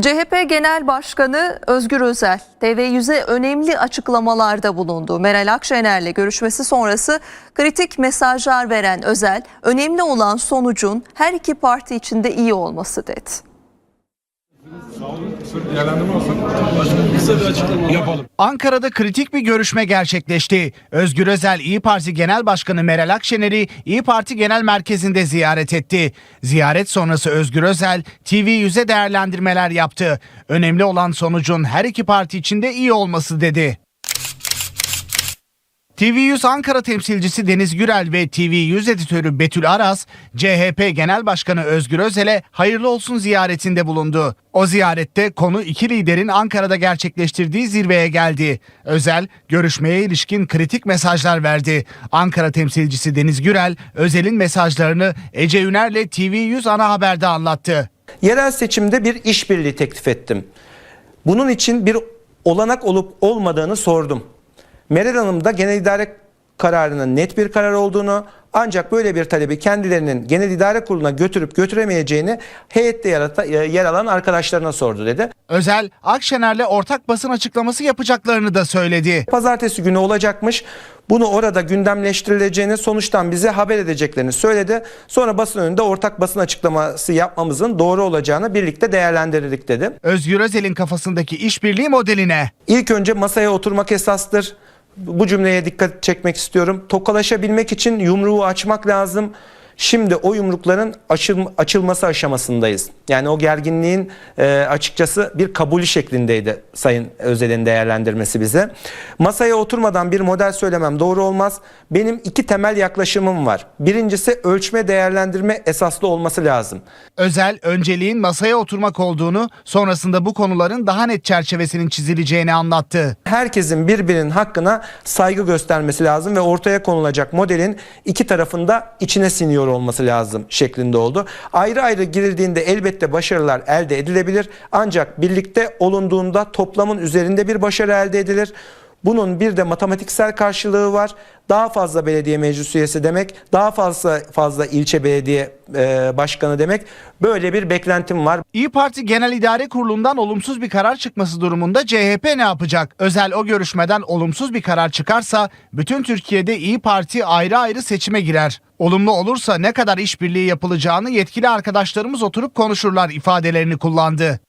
CHP Genel Başkanı Özgür Özel, TV100'e önemli açıklamalarda bulundu. Meral Akşener'le görüşmesi sonrası kritik mesajlar veren Özel, önemli olan sonucun her iki parti içinde iyi olması dedi. Değerlendirme olsun. Kısa bir açıklama yapalım. Ankara'da kritik bir görüşme gerçekleşti. Özgür Özel İyi Parti Genel Başkanı Meral Akşener'i İyi Parti Genel Merkezi'nde ziyaret etti. Ziyaret sonrası Özgür Özel TV100'e değerlendirmeler yaptı. Önemli olan sonucun her iki parti içinde iyi olması dedi. TV100 Ankara temsilcisi Deniz Gürel ve TV100 editörü Betül Aras, CHP Genel Başkanı Özgür Özel'e hayırlı olsun ziyaretinde bulundu. O ziyarette konu iki liderin Ankara'da gerçekleştirdiği zirveye geldi. Özel, görüşmeye ilişkin kritik mesajlar verdi. Ankara temsilcisi Deniz Gürel, Özel'in mesajlarını Ece Üner'le TV100 ana haberde anlattı. Yerel seçimde bir işbirliği teklif ettim. Bunun için bir olanak olup olmadığını sordum. Meral Hanım da genel idare kararının net bir karar olduğunu ancak böyle bir talebi kendilerinin genel idare kuruluna götürüp götüremeyeceğini heyette yarata- yer alan arkadaşlarına sordu dedi. Özel, Akşener'le ortak basın açıklaması yapacaklarını da söyledi. Pazartesi günü olacakmış. Bunu orada gündemleştirileceğini sonuçtan bize haber edeceklerini söyledi. Sonra basın önünde ortak basın açıklaması yapmamızın doğru olacağını birlikte değerlendirdik dedi. Özgür Özel'in kafasındaki işbirliği modeline. İlk önce masaya oturmak esastır. Bu cümleye dikkat çekmek istiyorum. Tokalaşabilmek için yumruğu açmak lazım. Şimdi o yumrukların açıl, açılması aşamasındayız. Yani o gerginliğin e, açıkçası bir kabulü şeklindeydi Sayın Özel'in değerlendirmesi bize. Masaya oturmadan bir model söylemem doğru olmaz. Benim iki temel yaklaşımım var. Birincisi ölçme değerlendirme esaslı olması lazım. Özel önceliğin masaya oturmak olduğunu, sonrasında bu konuların daha net çerçevesinin çizileceğini anlattı. herkesin birbirinin hakkına saygı göstermesi lazım ve ortaya konulacak modelin iki tarafında içine siniyor olması lazım şeklinde oldu. Ayrı ayrı girildiğinde elbette başarılar elde edilebilir ancak birlikte olunduğunda toplamın üzerinde bir başarı elde edilir. Bunun bir de matematiksel karşılığı var. Daha fazla belediye meclis üyesi demek, daha fazla fazla ilçe belediye e, başkanı demek. Böyle bir beklentim var. İyi Parti Genel İdare Kurulu'ndan olumsuz bir karar çıkması durumunda CHP ne yapacak? Özel o görüşmeden olumsuz bir karar çıkarsa bütün Türkiye'de İyi Parti ayrı ayrı seçime girer. Olumlu olursa ne kadar işbirliği yapılacağını yetkili arkadaşlarımız oturup konuşurlar ifadelerini kullandı.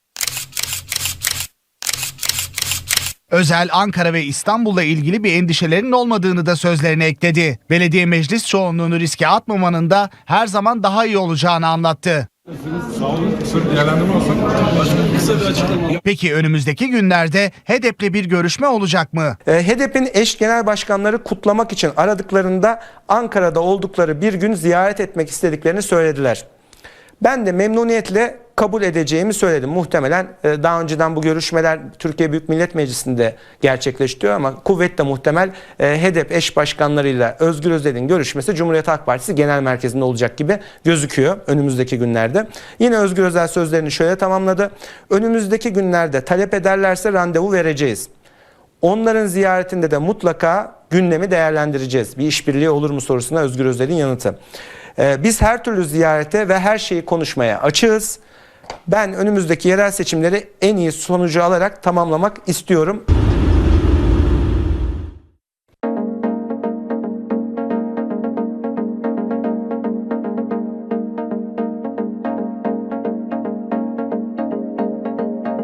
Özel Ankara ve İstanbul'la ilgili bir endişelerinin olmadığını da sözlerine ekledi. Belediye meclis çoğunluğunu riske atmamanın da her zaman daha iyi olacağını anlattı. Peki önümüzdeki günlerde HEDEP'le bir görüşme olacak mı? E, HDP'nin eş genel başkanları kutlamak için aradıklarında Ankara'da oldukları bir gün ziyaret etmek istediklerini söylediler. Ben de memnuniyetle kabul edeceğimi söyledim. Muhtemelen e, daha önceden bu görüşmeler Türkiye Büyük Millet Meclisi'nde gerçekleştiriyor ama kuvvetle muhtemel e, HDP eş başkanlarıyla Özgür Özel'in görüşmesi Cumhuriyet Halk Partisi Genel Merkezi'nde olacak gibi gözüküyor önümüzdeki günlerde. Yine Özgür Özel sözlerini şöyle tamamladı. Önümüzdeki günlerde talep ederlerse randevu vereceğiz. Onların ziyaretinde de mutlaka gündemi değerlendireceğiz. Bir işbirliği olur mu sorusuna Özgür Özel'in yanıtı. Ee, biz her türlü ziyarete ve her şeyi konuşmaya açığız. Ben önümüzdeki yerel seçimleri en iyi sonucu alarak tamamlamak istiyorum.